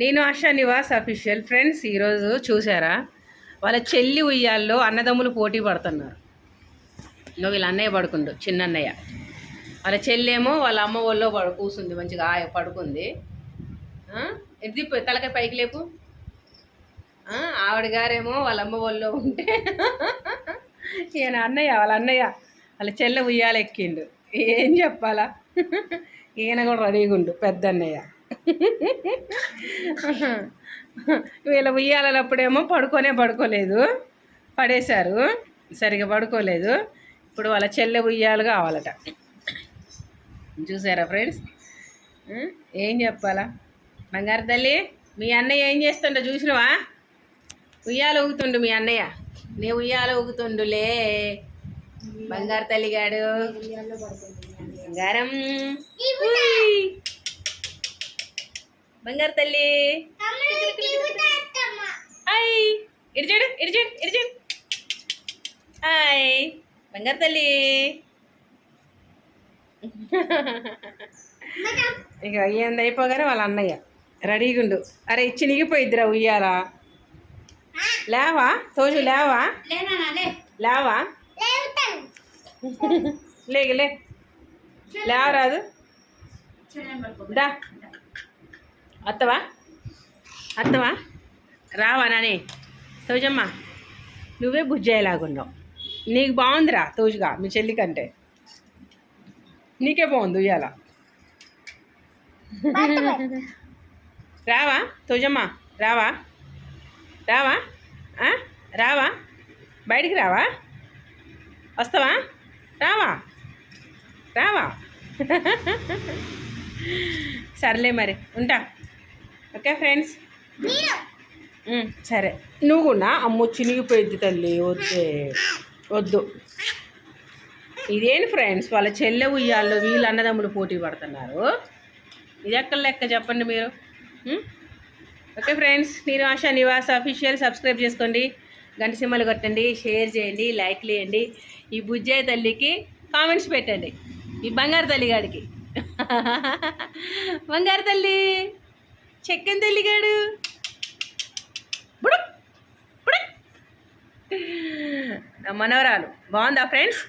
నేను ASHA Nivas official friends ఈరోజు చూసారా వాళ్ళ చెల్లి ఉయ్యాల్లో అన్నదమ్ములు పోటీ పడుతున్నారు. నువ్వు వీళ్ళ అన్నయ్య పడుకుండు చిన్న అన్నయ్య వాళ్ళ చెల్లేమో వాళ్ళ అమ్మ ఒళ్ళో పడు కూసుంది మంచిగా ఆయ పడుకుంది. ఎద్ది తలకాయ పైకి లేపు. ఆవిడ గారేమో వాళ్ళ అమ్మ ఒళ్ళో ఉంటే. ఈయన అన్నయ్య వాళ్ళ అన్నయ్య వాళ్ళ చెల్లె ఉయ్యాలెక్కిండు. ఏం చెప్పాలా? ఈయన కూడా రెడీగా ఉండు పెద్ద అన్నయ్య వీళ్ళ ఉయ్యాలప్పుడేమో పడుకోనే పడుకోలేదు. పడేశారు. సరిగా పడుకోలేదు. ఇప్పుడు వాళ్ళ చెల్లె ఉయ్యాలు కావాలట. చూసారా ఫ్రెండ్స్? ఏం చెప్పాలా? బంగారు తల్లి మీ అన్నయ్య ఏం చేస్తుండో చూసినవా? ఉయ్యాలు ఊగుతుండు మీ అన్నయ్య. నీ ఉయ్యాలు ఊగుతుండులే. బంగారు తల్లిగాడు. బంగారం. బంగారు తల్లి. హాయ్. ఇడిచాడు ఇడిచాడు ఇడిచాడు హాయ్. బంగారు తల్లి. ఇక ఏంది అయిపోగానే వాళ్ళ అన్నయ్య రెడీగుండు అరే ఇచ్చి నిగిపోయిద్దిరా ఉయ్యాలా. లేవా? తోజు లేవా? లేవా? లేక లే. లేవరాదు. దా. అత్తవా? అత్తవా? రావా నాని. తోజమ్మ నువ్వే బుజ్జయ్యేలాగున్నావు నీకు బాగుందిరా తోజుగా మీ చెల్లి కంటే. నీకే బాగుంది ఉయ్యాల. రావా తోజమ్మ రావా? రావా? రావా? బయటికి రావా? వస్తావా? రావా? రావా? సర్లే మరి ఉంటా. ఓకే ఫ్రెండ్స్ సరే. నువ్వు కూడా అమ్మ చినిగిపోయిద్ది తల్లి వద్దే. వద్దు. ఇదేంటి ఫ్రెండ్స్ వాళ్ళ చెల్లె ఉయ్యాల్లో వీళ్ళు అన్నదమ్ములు పోటీ పడుతున్నారు. ఇది ఎక్కడ లెక్క చెప్పండి మీరు? ఓకే ఫ్రెండ్స్ నేను ఆశా నివాస్ అఫీషియల్ సబ్స్క్రైబ్ చేసుకోండి. గంట కొట్టండి. షేర్ చేయండి. లైక్లు చేయండి. ఈ బుజ్జయ్య తల్లికి కామెంట్స్ పెట్టండి. ఈ బంగారు తల్లి గాడికి. బంగారు తల్లి! చెక్కని తెలిగాడు మనవరాలు బాగుందా ఫ్రెండ్స్?